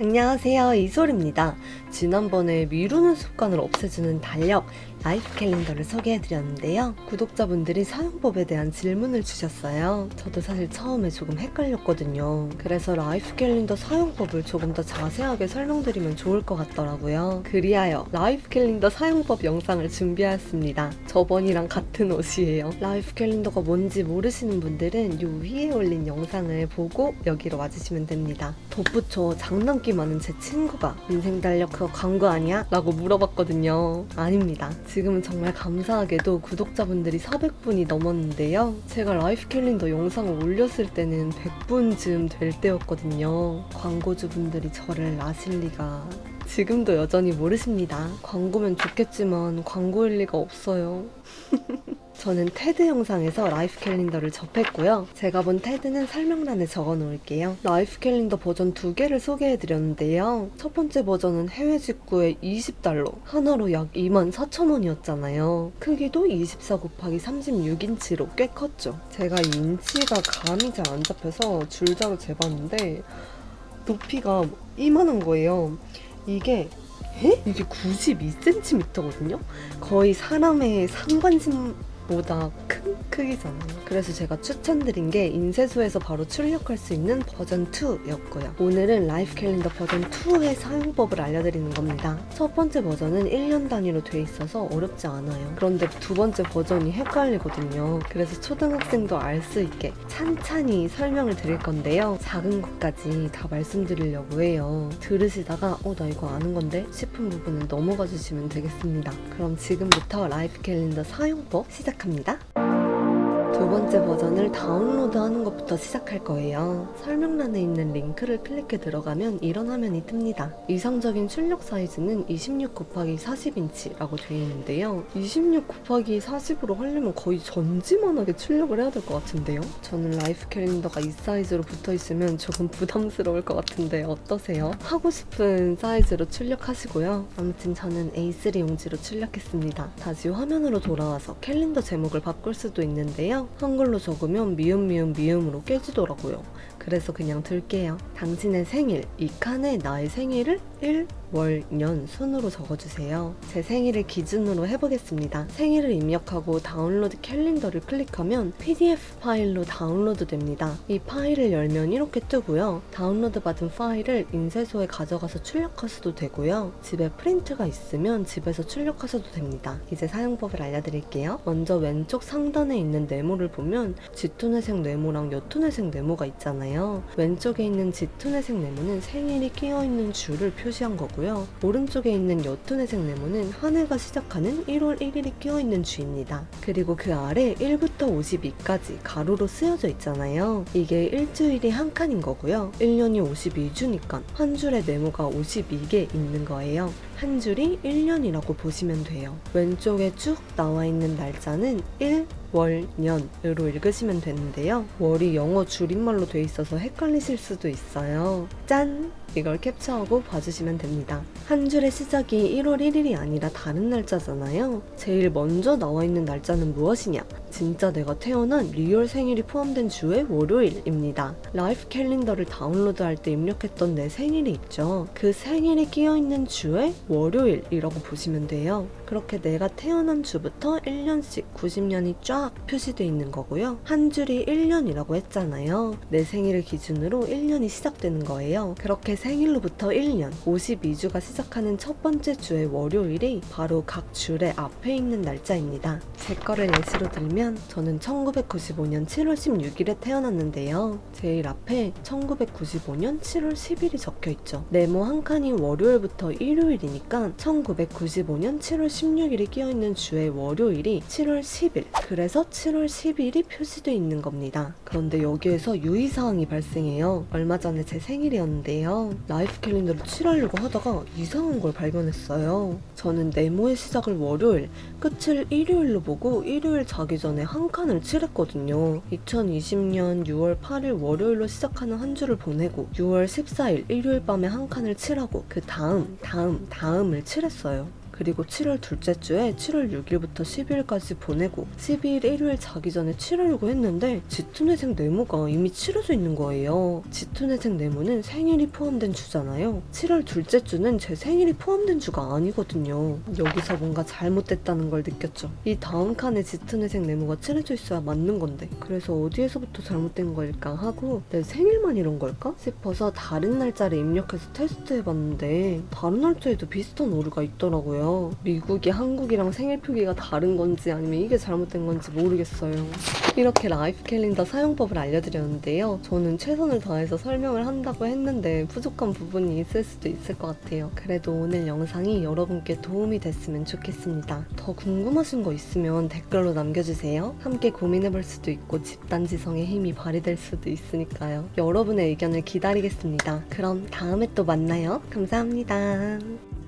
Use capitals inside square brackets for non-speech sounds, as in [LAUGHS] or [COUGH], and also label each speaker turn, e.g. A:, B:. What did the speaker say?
A: 안녕하세요 이솔입니다. 지난번에 미루는 습관을 없애주는 달력 라이프 캘린더를 소개해드렸는데요. 구독자분들이 사용법에 대한 질문을 주셨어요. 저도 사실 처음에 조금 헷갈렸거든요. 그래서 라이프 캘린더 사용법을 조금 더 자세하게 설명드리면 좋을 것 같더라고요. 그리하여 라이프 캘린더 사용법 영상을 준비하였습니다. 저번이랑 같은 옷이에요. 라이프 캘린더가 뭔지 모르시는 분들은 요 위에 올린 영상을 보고 여기로 와주시면 됩니다. 덧붙여 장난기 많은 제 친구가 인생 달력 그거 광고 아니야? 라고 물어봤거든요. 아닙니다. 지금은 정말 감사하게도 구독자분들이 400분이 넘었는데요. 제가 라이프 캘린더 영상을 올렸을 때는 100분쯤 될 때였거든요. 광고주분들이 저를 아실 리가 지금도 여전히 모르십니다. 광고면 좋겠지만 광고일 리가 없어요. [LAUGHS] 저는 테드 영상에서 라이프 캘린더를 접했고요. 제가 본 테드는 설명란에 적어 놓을게요. 라이프 캘린더 버전 두 개를 소개해 드렸는데요. 첫 번째 버전은 해외 직구에 20달러, 하나로 약 2만 4천 원이었잖아요. 크기도 24 곱하기 36인치로 꽤 컸죠. 제가 이 인치가 감이 잘 안 잡혀서 줄자로 재봤는데 높이가 이만한 거예요. 이게 에? 이게 92cm거든요? 거의 사람의 상반신 보다 큰 크기잖아요. 그래서 제가 추천드린 게 인쇄소에서 바로 출력할 수 있는 버전 2였고요. 오늘은 라이프 캘린더 버전 2의 사용법을 알려드리는 겁니다. 첫 번째 버전은 1년 단위로 돼 있어서 어렵지 않아요. 그런데 두 번째 버전이 헷갈리거든요. 그래서 초등학생도 알 수 있게 찬찬히 설명을 드릴 건데요. 작은 것까지 다 말씀드리려고 해요. 들으시다가 어, 나 이거 아는 건데 싶은 부분은 넘어가 주시면 되겠습니다. 그럼 지금부터 라이프 캘린더 사용법 시작 합니다. 두 번째 버전을 다운로드 하는 것부터 시작할 거예요. 설명란에 있는 링크를 클릭해 들어가면 이런 화면이 뜹니다. 이상적인 출력 사이즈는 26 곱하기 40인치라고 되어 있는데요. 26 곱하기 40으로 하려면 거의 전지만하게 출력을 해야 될 것 같은데요. 저는 라이프 캘린더가 이 사이즈로 붙어 있으면 조금 부담스러울 것 같은데 어떠세요? 하고 싶은 사이즈로 출력하시고요. 아무튼 저는 A3 용지로 출력했습니다. 다시 화면으로 돌아와서 캘린더 제목을 바꿀 수도 있는데요. 한글로 적으면 미음 미음 미음으로 깨지더라고요. 그래서 그냥 들게요. 당신의 생일, 이 칸에 나의 생일을 1, 월, 년 순으로 적어주세요. 제 생일을 기준으로 해보겠습니다. 생일을 입력하고 다운로드 캘린더를 클릭하면 PDF 파일로 다운로드 됩니다. 이 파일을 열면 이렇게 뜨고요. 다운로드 받은 파일을 인쇄소에 가져가서 출력하셔도 되고요. 집에 프린트가 있으면 집에서 출력하셔도 됩니다. 이제 사용법을 알려드릴게요. 먼저 왼쪽 상단에 있는 네모를 보면 짙은회색 네모랑 옅은회색 네모가 있잖아요. 왼쪽에 있는 짙은회색 네모는 생일이 끼어있는 줄을 표시한 거고요. 오른쪽에 있는 옅은 회색 네모는 한 해가 시작하는 1월 1일이 끼어있는 주입니다. 그리고 그 아래 1부터 52까지 가로로 쓰여져 있잖아요. 이게 일주일이 한 칸인 거고요. 1년이 52주니까 한 줄에 네모가 52개 있는 거예요. 한 줄이 1년이라고 보시면 돼요. 왼쪽에 쭉 나와 있는 날짜는 1, 월, 년으로 읽으시면 되는데요. 월이 영어 줄임말로 돼 있어서 헷갈리실 수도 있어요. 짠! 이걸 캡처하고 봐주시면 됩니다. 한 줄의 시작이 1월 1일이 아니라 다른 날짜잖아요. 제일 먼저 나와 있는 날짜는 무엇이냐? 진짜 내가 태어난 리얼 생일이 포함된 주의 월요일입니다. 라이프 캘린더를 다운로드할 때 입력했던 내 생일이 있죠. 그 생일이 끼어있는 주의 월요일이라고 보시면 돼요. 그렇게 내가 태어난 주부터 1년씩 90년이 쫙 표시되어 있는 거고요. 한 줄이 1년이라고 했잖아요. 내 생일을 기준으로 1년이 시작되는 거예요. 그렇게 생일로부터 1년, 52주가 시작하는 첫 번째 주의 월요일이 바로 각 줄의 앞에 있는 날짜입니다. 제 거를 예시로 들면 저는 1995년 7월 16일에 태어났는데요. 제일 앞에 1995년 7월 10일이 적혀 있죠. 네모 한 칸이 월요일부터 일요일이니까 1995년 7월 16일이 끼어 있는 주의 월요일이 7월 10일. 그래서 7월 10일이 표시되어 있는 겁니다. 그런데 여기에서 유의사항이 발생해요. 얼마 전에 제 생일이었는데요. 라이프 캘린더를 칠하려고 하다가 이상한 걸 발견했어요. 저는 네모의 시작을 월요일, 끝을 일요일로 보고 일요일 자기 전에 한 칸을 칠했거든요. 2020년 6월 8일 월요일로 시작하는 한 주를 보내고 6월 14일 일요일 밤에 한 칸을 칠하고 그 다음, 다음, 다음을 칠했어요. 그리고 7월 둘째 주에 7월 6일부터 12일까지 보내고 12일 일요일 자기 전에 칠하려고 했는데 지투내생 네모가 이미 치러져 있는 거예요. 지투내생 네모는 생일이 포함된 주잖아요. 7월 둘째 주는 제 생일이 포함된 주가 아니거든요. 여기서 뭔가 잘못됐다는 걸 느꼈죠. 이 다음 칸에 지투내생 네모가 칠해져 있어야 맞는 건데 그래서 어디에서부터 잘못된 걸까 하고 내 생일만 이런 걸까 싶어서 다른 날짜를 입력해서 테스트해봤는데 다른 날짜에도 비슷한 오류가 있더라고 요. 미국이 한국이랑 생일 표기가 다른 건지 아니면 이게 잘못된 건지 모르겠어요. 이렇게 라이프 캘린더 사용법을 알려드렸는데요. 저는 최선을 다해서 설명을 한다고 했는데 부족한 부분이 있을 수도 있을 것 같아요. 그래도 오늘 영상이 여러분께 도움이 됐으면 좋겠습니다. 더 궁금하신 거 있으면 댓글로 남겨주세요. 함께 고민해볼 수도 있고 집단 지성의 힘이 발휘될 수도 있으니까요. 여러분의 의견을 기다리겠습니다. 그럼 다음에 또 만나요. 감사합니다.